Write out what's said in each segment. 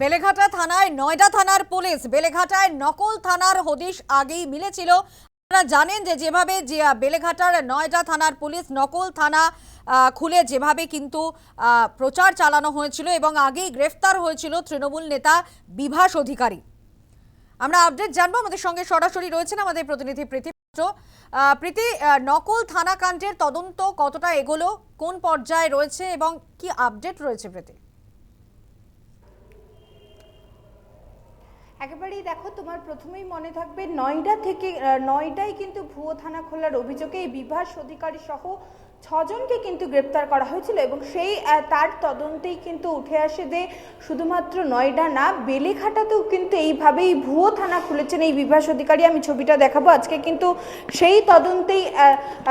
বেলেঘাটা থানায় নয়ডা থানার পুলিশ, বেলেঘাটায় নকল থানার হদিশ আগেই মিলেছিল। আপনারা জানেন যে যেভাবে যে বেলেঘাটার নয়ডা থানার পুলিশ নকল থানা খুলে যেভাবে কিন্তু প্রচার চালানো হয়েছিল এবং আগেই গ্রেফতার হয়েছিল তৃণমূল নেতা বিভাস অধিকারী। আমরা আপডেট জানব, আমাদের সঙ্গে সরাসরি রয়েছেন আমাদের প্রতিনিধি প্রীতি পাত্র। প্রীতি নকল থানা কাণ্ডের তদন্ত কতটা এগোলো, কোন পর্যায়ে রয়েছে এবং কি আপডেট রয়েছে প্রীতি? একেবারেই দেখো, তোমার প্রথমেই মনে থাকবে নয়ডা থেকে নয়ডায় কিন্তু ভুয়ো থানা খোলার অভিযোগে এই বিভাস অধিকারী সহ ছজনকে কিন্তু গ্রেপ্তার করা হয়েছিল এবং সেই তার তদন্তেই কিন্তু উঠে আসে যে শুধুমাত্র নয়ডা না, বেলেঘাটাতেও কিন্তু এইভাবেই ভুয়ো থানা খুলেছেন এই বিভাস অধিকারী। আমি ছবিটা দেখাবো। আজকে কিন্তু সেই তদন্তেই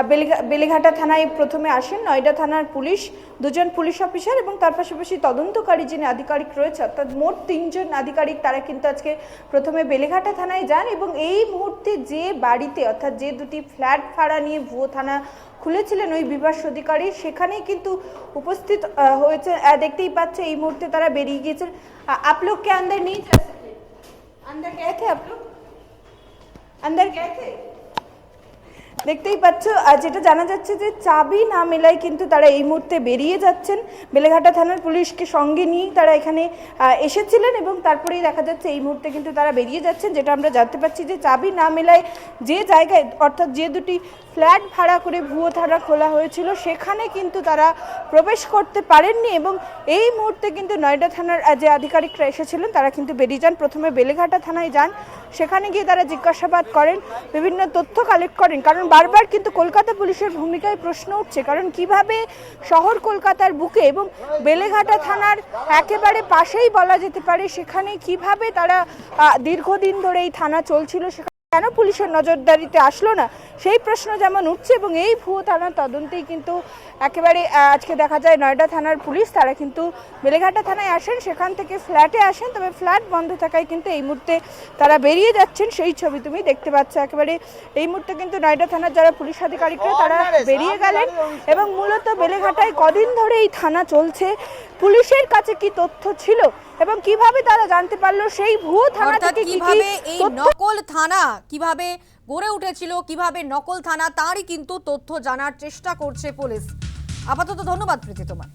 বেলেঘা- বেলেঘাটা থানায় প্রথমে আসেন নয়ডা থানার পুলিশ, দুজন পুলিশ অফিসার এবং তার পাশাপাশি তদন্তকারী যিনি আধিকারিক রয়েছে, অর্থাৎ মোট তিনজন আধিকারিক, তারা কিন্তু আজকে প্রথমে বেলেঘাটা থানায় যান এবং এই মুহূর্তে যে বাড়িতে অর্থাৎ যে দুটি ফ্ল্যাট ভাড়া নিয়ে ভুয়ো থানা খুলেছিলেন ওই বিভাস অধিকারী সেখানেই কিন্তু উপস্থিত আহ, হয়েছে আহ, দেখতেই পাচ্ছে এই মুহূর্তে তারা বেরিয়ে গিয়েছেন আ- आप लोग के अंदर नहीं जा सके अंदर गए थे आप लोग अंदर गए थे দেখতেই পাচ্ছ, আর যেটা জানা যাচ্ছে যে চাবি না মেলায় কিন্তু তারা এই মুহূর্তে বেরিয়ে যাচ্ছেন। বেলেঘাটা থানার পুলিশকে সঙ্গে নিয়েই তারা এখানে এসেছিলেন এবং তারপরেই দেখা যাচ্ছে এই মুহূর্তে কিন্তু তারা বেরিয়ে যাচ্ছেন। যেটা আমরা জানতে পারছি যে চাবি না মেলায় যে জায়গায়, অর্থাৎ যে দুটি ফ্ল্যাট ভাড়া করে ভুয়ো থানা খোলা হয়েছিল। সেখানে কিন্তু তারা প্রবেশ করতে পারেননি এবং এই মুহূর্তে কিন্তু নয়ডা থানার যে আধিকারিকরা এসেছিলেন, তারা কিন্তু বেরিয়ে যান। প্রথমে বেলেঘাটা থানায় যান। সেখানে গিয়ে তারা জিজ্ঞাসাবাদ করেন, বিভিন্ন তথ্য কালেক্ট করেন। কারণ বারবার কিন্তু কলকাতা পুলিশের ভূমিকায় প্রশ্ন উঠছে, কারণ কীভাবে শহর কলকাতার বুকে এবং বেলেঘাটা থানার একেবারে পাশেই বলা যেতে পারে, সেখানে কীভাবে তারা দীর্ঘদিন ধরে এই থানা চলছিল, সেখানে কেন পুলিশের নজরদারিতে আসলো না? সেই প্রশ্ন যেমন উঠছে এবং এই ভুয়ো থানার তদন্তেই কিন্তু একেবারে আজকে দেখা যায় নয়ডা থানার পুলিশ তারা কিন্তু বেলেঘাটা থানায় আসেন সেখান থেকে ফ্ল্যাটে আসেন। তবে ফ্ল্যাট বন্ধ থাকায় কিন্তু এই মুহূর্তে তারা বেরিয়ে যাচ্ছেন। সেই ছবি তুমি দেখতে পাচ্ছ একেবারে। এই মুহূর্তে কিন্তু নয়ডা থানার যারা পুলিশ আধিকারিকরা তারা বেরিয়ে গেলেন এবং মূলত বেলেঘাটায় কদিন ধরে এই থানা চলছে। পুলিশের কাছে কি তথ্য ছিল এবং কীভাবে তারা জানতে পারল সেই ভুয়ো থানা থেকে কীভাবে এই নকল থানা কীভাবে গড়ে উঠেছিল কীভাবে নকল থানা তারই কিন্তু তথ্য জানার চেষ্টা করছে পুলিশ। আপাতত ধন্যবাদ প্রীতি তোমার।